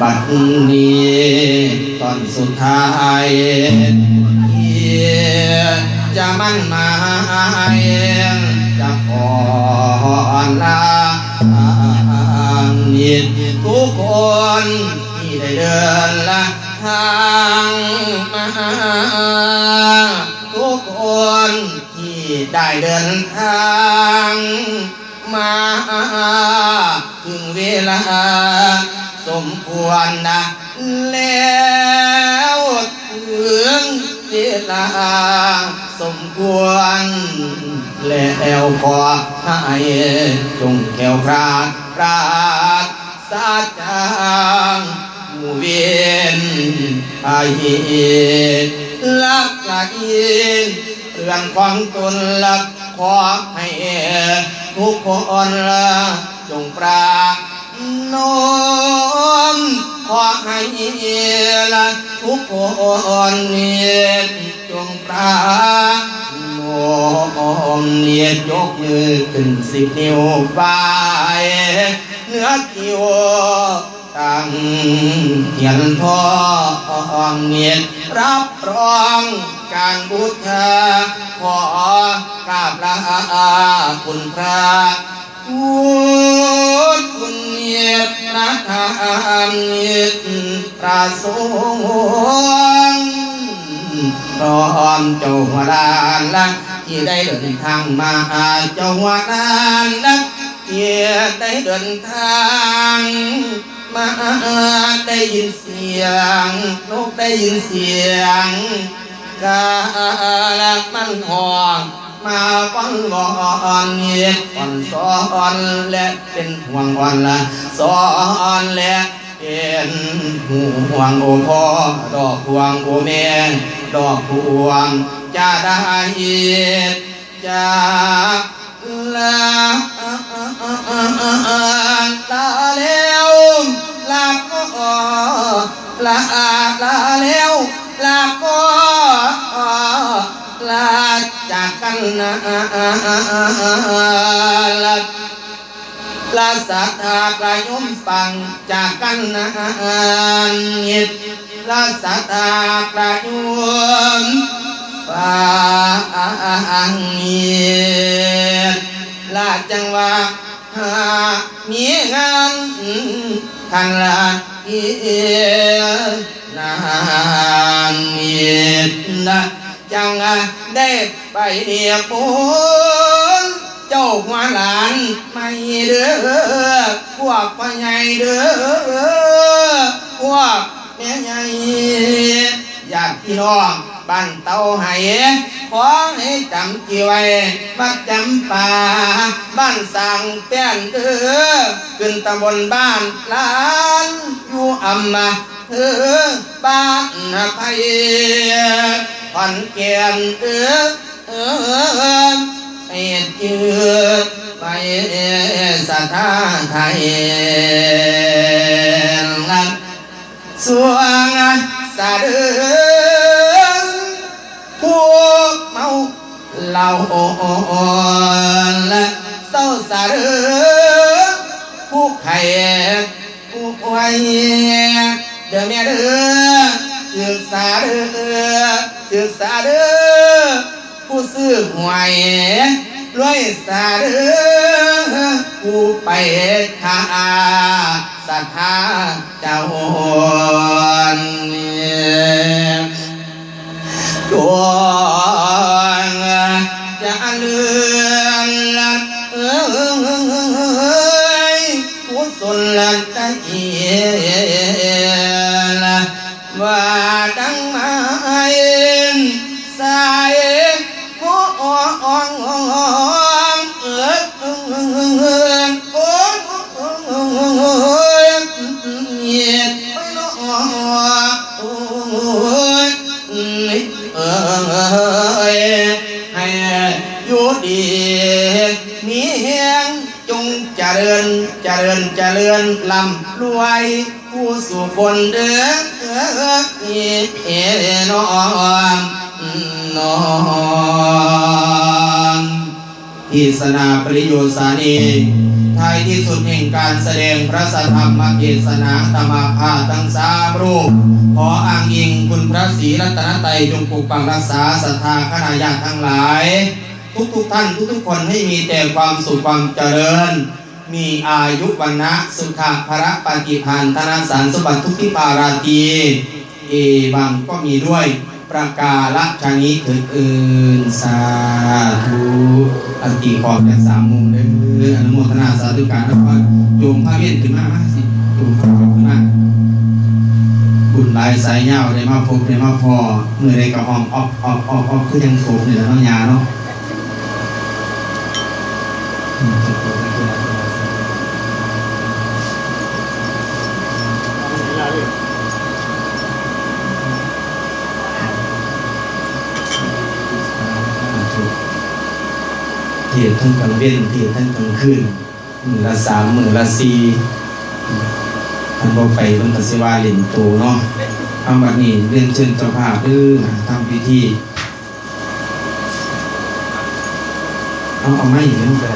บัดนี้ตอนสุดท้ายจะมั่นหมายจะขอลานิดทุกคนที่ได้เดินละทางมาทุกคนที่ได้เดินทาง มาถึงเวลา สมควรนะแล้วถึงเวลา สมควร แล้วก็ให้จงแก้วคราดปราดสาจางหมู่เวียนไอลักละอินเรื่องของตนลักขอให้ ทุกข์ขออนลาจงปราน้มขอให้ละทุกข์ขออนเนียจงปราน้อมเนียยกมือขึ้นสิบนิ้วไปเนื้อกิว ตังเขียนทองเนียนรับรองการบูชาขอกราบลาคุณพระคุณคุณเนียนพระธรรมเนียนพระสงฆ์พร้อมเจ้าหัวดานละที่ได้เดินทางมาเจ้าหัวดานละที่ได้เดินทาง มาได้ยินเสียง นกได้ยินเสียงกาลักมันหองมาฟังวอนเงียบอ่อนสอนและเป็นห่วงอ่อนละสอนและเป็นห่วงโอพ่อดอกห่วงโอแม่ดอกห่วงจะได้จากลา จากกันนะลาลาสัทธากลายยมฟังจากกันนะเงียลาสัทธากลายยมฟังเงียลาจังว่าหามีงานทันละเอียนานเมียนะ จังได้ไปเดียปูนเจ้าหัวหลานไม่เด้อพวกพ่อใหญ่เด้อพวกแม่ใหญ่ญาติพี่น้องบ้านเตาไห้ขอให้จำจีไว้วัดจำป่าบ้านสั่งแป้นเด้อขึ้นตำบลบ้านล้านอยู่อำมาเออบ้านไผ่ ขอนเกียนเออเออไปจืดไปสัทธาไทยงันสวงสะดือพวกเมาเหล้าและเศร้าสะดือผู้ไข่ผู้ไว้เดือแม่เดือศึกษาเดือ ถึกสาเดือผู้ซื้อหวยรวยสาเดือผู้ไปทาศรัทธาเจ้าเนี่ยดวจะเลือ ให้อยู่ดีมีแหงจงเจริญเจริญเจริญลำรวยผู้สุคนเด้อเอน้องน้อง อิสนาปริโยสานีท้ายที่สุดแห่งการแสดงพระสัทธรรมเทศนาธรรมภาทั้งสามรูป ขออ้างอิงคุณพระศรีรัตนตรัยจงปกปักรักษาศรัทธาคณะญาติทั้งหลาย ทุกทุกๆท่านทุกทุกๆคนให้มีแต่ความสุขความเจริญ มีอายุวันนะสุขะพระปฏิพันธนาสารสมบัติทุกที่ปาราตีเอบังก็มีด้วย ประกาศชนิดอื่นสาธุอันตีขอบจากสามมุมเลยออนุโมทนาสาธุการแล้วก็โยมพระเวียนขึ้นมามาสิโยมพระเวียนขึ้นมาบุญหลายสายเงาได้มาพบได้มาพอเมื่อไดก็ห้องออกออกออกออกคือยังโผล่เนี่ยน้องยาเนาะอืมจะโผล่ไม่เป็นไรไม่เป็นไร ทียทั้งกลางเว้นเทียทั้งกลางคืนมือละสามมือละสี่ท่านบอกไปมันตัสิวาเล่นโตเนาะทำบัดนี้เรียนเชิญเจ้าภาพเด้อทำพิธีเอาเอาไม่อย่างนี้ได้